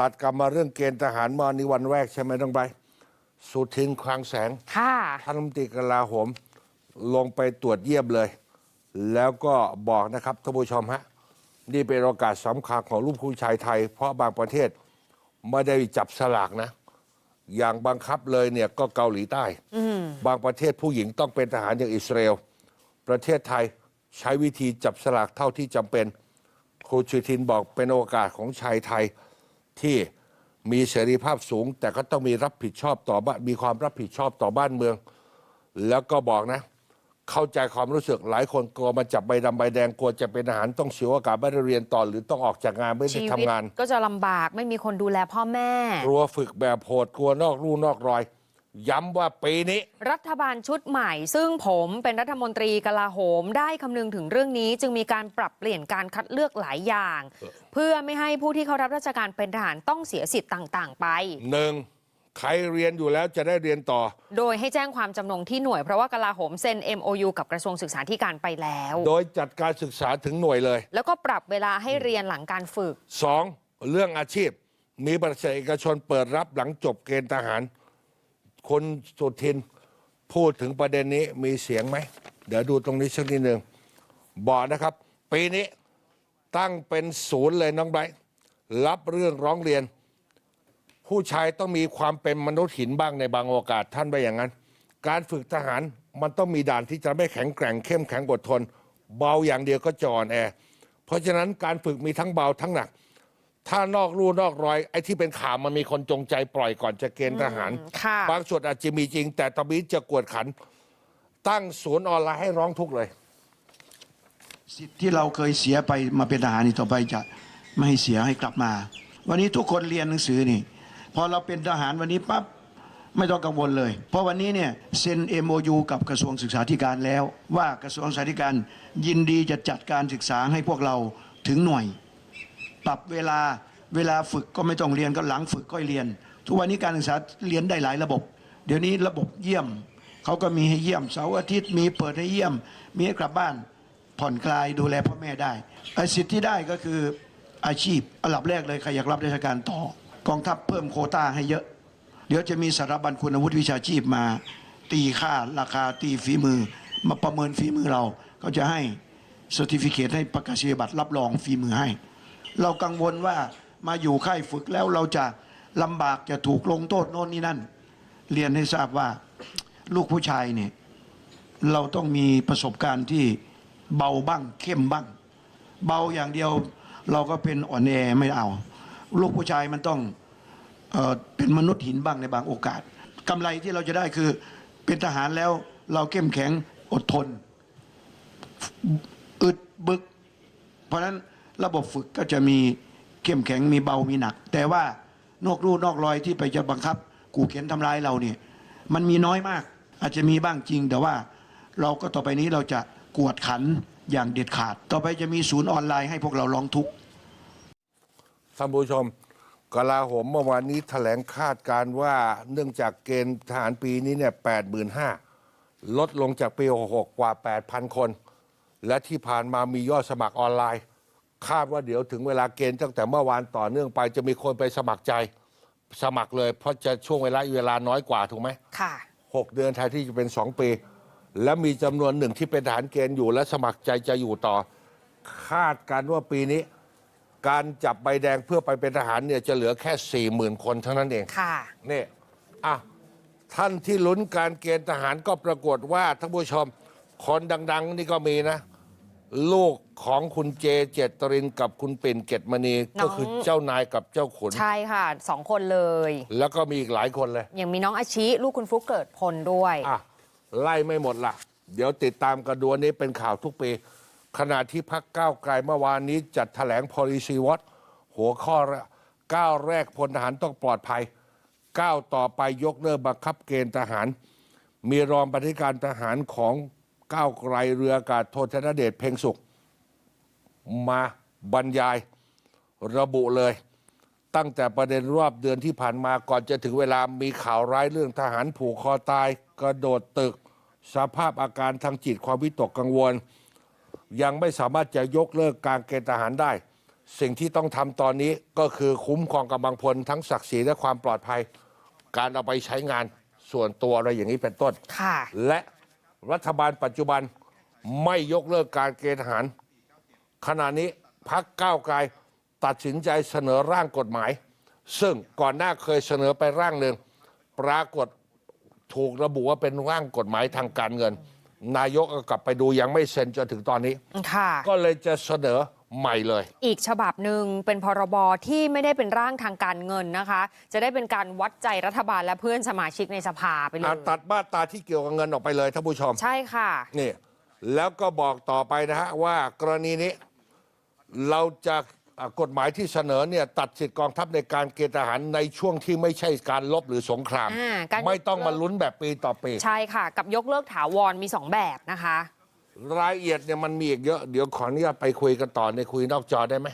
ตัดกลับมาเรื่องเกณฑ์ทหารเมื่อนี้วันแรกใช่ไหมต้องไป สุทินคลังแสงค่ะท่านรัฐมนตรีกลาโหม ลงไปตรวจเยี่ยมเลย แล้วก็บอกนะครับท่านผู้ชมฮะ นี่เป็นโอกาสสำคัญของลูกผู้ชายไทย เพราะบางประเทศไม่ได้จับสลากนะ อย่างบังคับเลยเนี่ยก็เกาหลีใต้ บางประเทศผู้หญิงต้องเป็นทหารอย่างอิสราเอล ประเทศไทยใช้วิธีจับสลากเท่าที่จำเป็นครูชูทินบอกเป็นโอกาสของชายไทย ที่มีเสรีภาพสูง แต่ก็ต้องมีรับผิดชอบต่อบ้านมีความรับผิดชอบต่อบ้านเมือง แล้วก็บอกนะ เข้าใจความรู้สึกหลายคนกลัวมาจับใบดำใบแดงกลัวจะเป็นทหารต้องเสียโอกาสไม่ได้เรียนต่อหรือต้องออกจากงานไม่ได้ชีทำวิตงาน ก็จะลำบากไม่มีคนดูแลพ่อแม่ กลัวฝึกแบบโหดกลัวนอกรูนอกรอย ย้ำว่าปีนี้ รัฐบาลชุดใหม่ ซึ่งผมเป็นรัฐมนตรีกลาโหมได้คำนึงถึงเรื่องนี้ จึงมีการปรับเปลี่ยนการคัดเลือกหลายอย่าง เพื่อไม่ให้ผู้ที่เข้ารับราชการเป็นทหารต้องเสียสิทธิ์ต่าง ๆ ไปหนึ่งใครเรียนอยู่แล้วจะได้เรียนต่อ โดยให้แจ้งความจำนงที่หน่วยเพราะว่ากลาโหมเซ็น MOU กับกระทรวงศึกษาธิการไปแล้ว โดยจัดการศึกษาถึงหน่วยเลย แล้วก็ปรับเวลาให้เรียนหลังการฝึก สองเรื่องอาชีพ มีบริษัทเอกชนเปิดรับหลังจบเกณฑ์ทหาร คนสุทินพูดถึงประเด็นนี้มีเสียงไหม เดี๋ยวดูตรงนี้สักนิดหนึ่งบอกนะครับ ปีนี้ตั้งเป็นศูนย์เลยน้องไบรท์รับเรื่องร้องเรียน ผู้ชายต้องมีความเป็นมนุษย์หินบ้างในบางโอกาสท่านไปอย่างนั้น การฝึกทหารมันต้องมีด่านที่จะไม่แข็งแกร่งเข้มแข็งอดทน เบาอย่างเดียวก็จอ่อนแอเพราะฉะนั้นการฝึกมีทั้งเบาทั้งหนัก ถ้านอกรูนอกรอย ไอ้ที่เป็นข่าวมันมีคนจงใจปล่อยก่อนจะเกณฑ์ทหาร ค่ะ บางส่วนอาจจะมีจริง แต่ตอนนี้จะกวดขัน ตั้งศูนย์ออนไลน์ให้ร้องทุกข์เลย สิทธิ์ที่เราเคยเสียไปมาเป็นทหารนี่ต่อไปจะไม่ให้เสียให้กลับมา วันนี้ทุกคนเรียนหนังสือนี่ พอเราเป็นทหารวันนี้ปั๊บไม่ต้องกังวลเลย เพราะวันนี้เนี่ยเซ็น MOU กับกระทรวงศึกษาธิการแล้ว ว่ากระทรวงศึกษาธิการยินดีจะจัดการศึกษาให้พวกเราถึงหน่วย ปรับเวลาเวลาฝึกก็ไม่ต้องเรียนก็หลังฝึกก็เรียน ทุกวันนี้การศึกษาเรียนได้หลายระบบ เดี๋ยวนี้ระบบเยี่ยมเขาก็มีให้เยี่ยมเสาร์อาทิตย์มีเปิดให้เยี่ยม มีให้กลับบ้านผ่อนคลายดูแลพ่อแม่ได้สิทธิ์ที่ได้ก็คืออาชีพอันดับแรกเลยใครอยากรับราชการต่อกองทัพเพิ่มโคต้าให้เยอะ เดี๋ยวจะมีสถาบันคุณวุฒิวิชาชีพมา ตีค่าราคาตีฝีมือ มาประเมินฝีมือเราเขาจะให้สติฟิเคตให้ประกาศนียบัตรรับรองฝีมือให้ เรากังวลว่ามาอยู่ค่ายฝึกแล้วเราจะลำบากจะถูกลงโทษโน่นนี่นั่น เรียนให้ทราบว่าลูกผู้ชายเนี่ยเราต้องมีประสบการณ์ที่เบาบ้างเข้มบ้าง เบาอย่างเดียวเราก็เป็นอ่อนแอไม่เอา ลูกผู้ชายมันต้องเออเป็นมนุษย์หินบ้างในบางโอกาสกำไรที่เราจะได้คือเป็นทหารแล้วเราเข้มแข็งอดทนอึดบึก เพราะฉะนั้น ระบบฝึกก็จะมีเข้มแข็งมีเบามีหนัก แต่ว่านอกรูนอกรอยที่ไปจะบังคับ กูเข็นทำร้ายเราเนี่ย มันมีน้อยมาก อาจจะมีบ้างจริง แต่ว่าเราก็ต่อไปนี้เราจะกวดขันอย่างเด็ดขาด ต่อไปจะมีศูนย์ออนไลน์ให้พวกเราร้องทุกข์ท่านผู้ชมกลาโหมเมื่อวานนี้แถลงคาดการณ์ว่าเนื่องจากเกณฑ์ทหารปีนี้เนี่ยแปดหมื่นห้าลดลงจากปีหกกว่า 8,000 คน และที่ผ่านมามียอดสมัครออนไลน์ คาดว่าเดี๋ยวถึงเวลาเกณฑ์ตั้งแต่เมื่อวานต่อเนื่องไป จะมีคนไปสมัครใจสมัครเลย เพราะจะช่วงเวลาเวลาน้อยกว่าถูกไหมค่ะหกเดือนแทนที่จะเป็นสองปี และมีจำนวนหนึ่งที่เป็นทหารเกณฑ์อยู่ และสมัครใจจะอยู่ต่อ คาดการณ์ว่าปีนี้ การจับใบแดงเพื่อไปเป็นทหารเนี่ยจะเหลือแค่สี่หมื่นคนเท่านั้นเองค่ะนี่อะท่านที่ลุ้นการเกณฑ์ทหารก็ปรากฏว่าท่านผู้ชมคนดัง ๆ นี่ก็มีนะ ลูก ของคุณเจเจตรินกับคุณปิ่นเกตมณีน้องก็คือเจ้านายกับเจ้าขุน ใช่ค่ะสองคนเลย แล้วก็มีอีกหลายคนเลย ยังมีน้องอาชิ ลูกคุณฟลุกเกิดพลด้วย อะ ไล่ไม่หมดละเดี๋ยวติดตามกันดูอันนี้เป็นข่าวทุกปี ขณะที่พักก้าวไกลเมื่อวานนี้จัดแถลง policy watch หัวข้อแรกก้าวแรกพลทหารต้องปลอดภัยก้าวต่อไปยกเลิกบังคับเกณฑ์ทหาร มีรองปฏิการทหารของก้าวไกลเรืออากาศโทธนเดชเพ่งสุข มาบรรยายระบุเลย ตั้งแต่ประเด็นรอบเดือนที่ผ่านมาก่อนจะถึงเวลามีข่าวร้ายเรื่องทหารผูกคอตาย กระโดดตึก สภาพอาการทางจิตความวิตกกังวล ยังไม่สามารถจะยกเลิกการเกณฑ์ทหารได้ สิ่งที่ต้องทำตอนนี้ก็คือคุ้มครองกำลังพลทั้งศักดิ์ศรีและความปลอดภัย การเอาไปใช้งานส่วนตัวอะไรอย่างนี้เป็นต้น ค่ะ และรัฐบาลปัจจุบันไม่ยกเลิกการเกณฑ์ทหาร ขณะนี้พักก้าวไกลตัดสินใจเสนอร่างกฎหมาย ซึ่งก่อนหน้าเคยเสนอไปร่างหนึ่งปรากฏถูกระบุว่าเป็นร่างกฎหมายทางการเงิน นายกก็กลับไปดูยังไม่เซ็นจนถึงตอนนี้ ค่ะ ก็เลยจะเสนอใหม่เลย อีกฉบับหนึ่งเป็นพรบที่ไม่ได้เป็นร่างทางการเงินนะคะ จะได้เป็นการวัดใจรัฐบาลและเพื่อนสมาชิกในสภาไปเลอะยตัดมาตราที่เกี่ยวกับเงินออกไปเลยท่านผู้ชมใช่ค่ะ นี่แล้วก็บอกต่อไปนะฮะว่ากรณีนี้ เราจะอะกฎหมายที่เสนอเนี่ยตัดสิทธิกองทัพในการเกณฑ์ทหารในช่วงที่ไม่ใช่การลบหรือสงคราม อ่าการไม่ต้องมาลุ้นแบบปีต่อปี ใช่ค่ะ กับยกเลิกถาวรมี 2 แบบนะคะ รายละเอียดเนี่ยมันมีอีกเยอะ เดี๋ยวขออนุญาตไปคุยกันต่อในคุยนอกจอได้ไหม